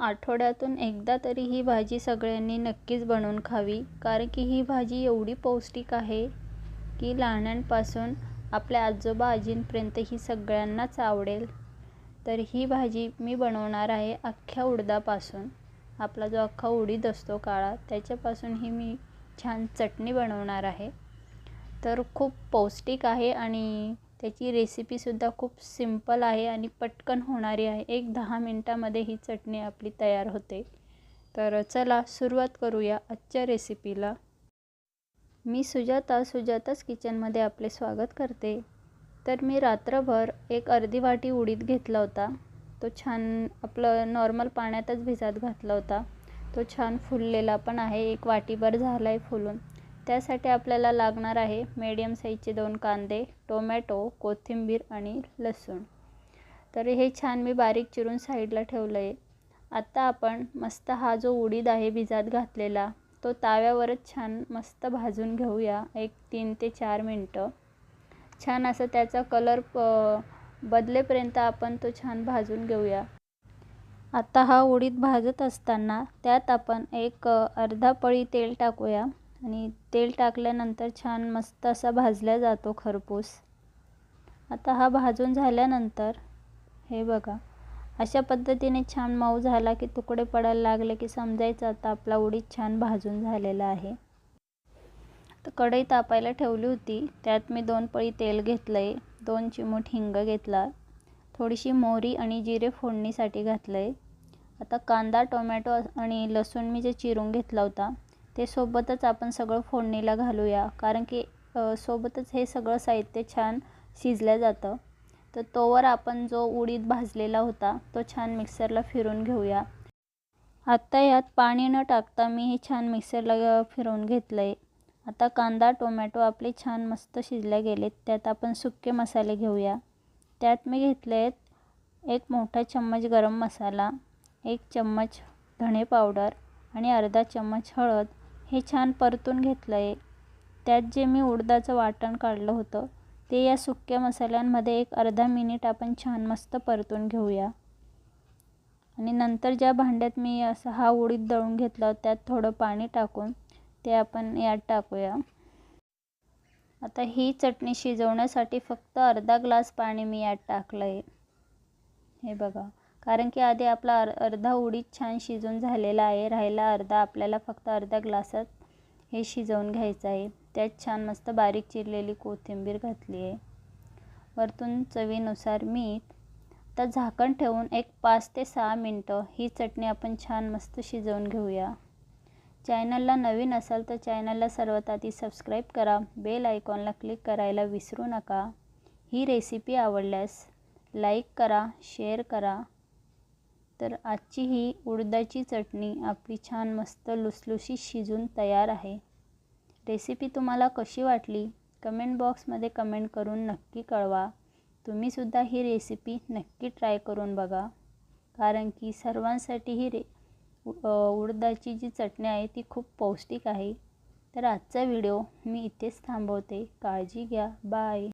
आठवड्यातून एकदा तरी ही भाजी सगळ्यांनी नक्कीच बनवून खावी कारण की ही भाजी एवढी पौष्टिक आहे की लहानांपासून आपल्या आजोबा आजींपर्यंत ही सगळ्यांनाच आवडेल. तर ही भाजी मी बनवणार आहे अख्ख्या उडदापासून. आपला जो अख्खा उडीद असतो काळा त्याच्यापासून ही मी छान चटणी बनवणार आहे. तर खूप पौष्टिक आहे आणि त्याची रेसिपीसुद्धा खूप सिंपल आहे आणि पटकन होणारी आहे. एक दहा मिनटामध्ये ही चटणी आपली तयार होते. तर चला सुरुवात करूया आजच्या रेसिपीला मी सुजाता सुजाताच किचनमध्ये आपले स्वागत करते. तर मी रात्रभर एक अर्धी वाटी उडीद घेतला होता. तो छान आपलं नॉर्मल पाण्यातच भिजत घातला होता. तो छान फुललेला पण आहे. एक वाटीभर झाला आहे फुलून. त्यासाठी आपल्याला लागणार आहे मीडियम साईजचे दोन कांदे टोमॅटो कोथिंबीर आणि लसूण. तर हे छान मी बारीक चिरून साईडला ठेवलं आहे आत्ता आपण मस्त हा जो उडीद आहे भिजात घातलेला तो ताव्यावरच छान मस्त भाजून घेऊया एक तीन ते चार मिनटं. छान असं त्याचा कलर प बदलेपर्यंत आपण तो छान भाजून घेऊया. आता हा उडीद भाजत असताना त्यात आपण एक अर्धा पळी तेल टाकूया. आणि तेल टाकल्यानंतर छान मस्त असा भाजला जातो खरपूस. आता हा भाजून झाल्यानंतर हे बघा अशा पद्धतीने छान मऊ झाला की तुकडे पडायला लागले की समजायचं आता आपला उडीद छान भाजून झालेला आहे. तर कढई तापायला ठेवली होती त्यात मी दोन पळी तेल घेतलं आहे दोन चिमूट हिंग घेतला थोडीशी मोहरी आणि जिरे फोडणीसाठी घातलं आहे आता कांदा टोमॅटो आणि लसूण मी जे चिरून घेतला होता ते सोबतच आपण सगळं फोडणीला घालूया. कारण की सोबतच हे सगळं साहित्य छान शिजलं जातं. तर तोवर आपण जो उडीद भाजलेला होता तो छान मिक्सरला फिरून घेऊया. आत्ता यात पाणी न टाकता मी हे छान मिक्सरला फिरवून घेतलं आहे आता कांदा टोमॅटो आपले छान मस्त शिजले गेलेत. त्यात आपण सुके मसाले घेऊया. त्यात मी घेतले आहेत एक मोठा चम्मच गरम मसाला एक चम्मच धणे पावडर आणि अर्धा चम्मच हळद. हे छान परतून घेतलं आहे त्यात जे मी उडदाचं वाटण काढलं होतं ते या सुक्या मसाल्यांमध्ये एक अर्धा मिनिट आपण छान मस्त परतून घेऊया. आणि नंतर ज्या भांड्यात मी असं हा उडीद दळून घेतला त्यात थोडं पाणी टाकून ते आपण यात टाकूया. आता ही चटणी शिजवण्यासाठी फक्त अर्धा ग्लास पाणी मी यात टाकलं आहे हे बघा. कारण की आधी आपला अर अर्धा उडीद छान शिजून झालेला आहे. राहिला अर्धा आपल्याला फक्त अर्धा ग्लासात हे शिजवून घ्यायचं आहे. त्यात छान मस्त बारीक चिरलेली कोथिंबीर घातली आहे. वरतून चवीनुसार मीठ. तर झाकण ठेवून एक पाच ते सहा मिनटं ही चटणी आपण छान मस्त शिजवून घेऊया. चॅनलला नवीन असाल तर चॅनलला सर्वात आधी सबस्क्राईब करा. बेल आयकॉनला क्लिक करायला विसरू नका. ही रेसिपी आवडल्यास लाईक करा शेअर करा. तर आजची ही उडदाची चटणी आपली छान मस्त लुसलुशीत शिजून तयार आहे. रेसिपी तुम्हाला कशी वाटली? कमेंट बॉक्समध्ये कमेंट करून नक्की कळवा. तुम्हीसुद्धा ही रेसिपी नक्की ट्राय करून बघा. कारण की सर्वांसाठी ही रे उडदाची जी चटणी आहे ती खूप पौष्टिक आहे. तर आजचा व्हिडिओ मी इथेच थांबवते. काळजी घ्या. बाय.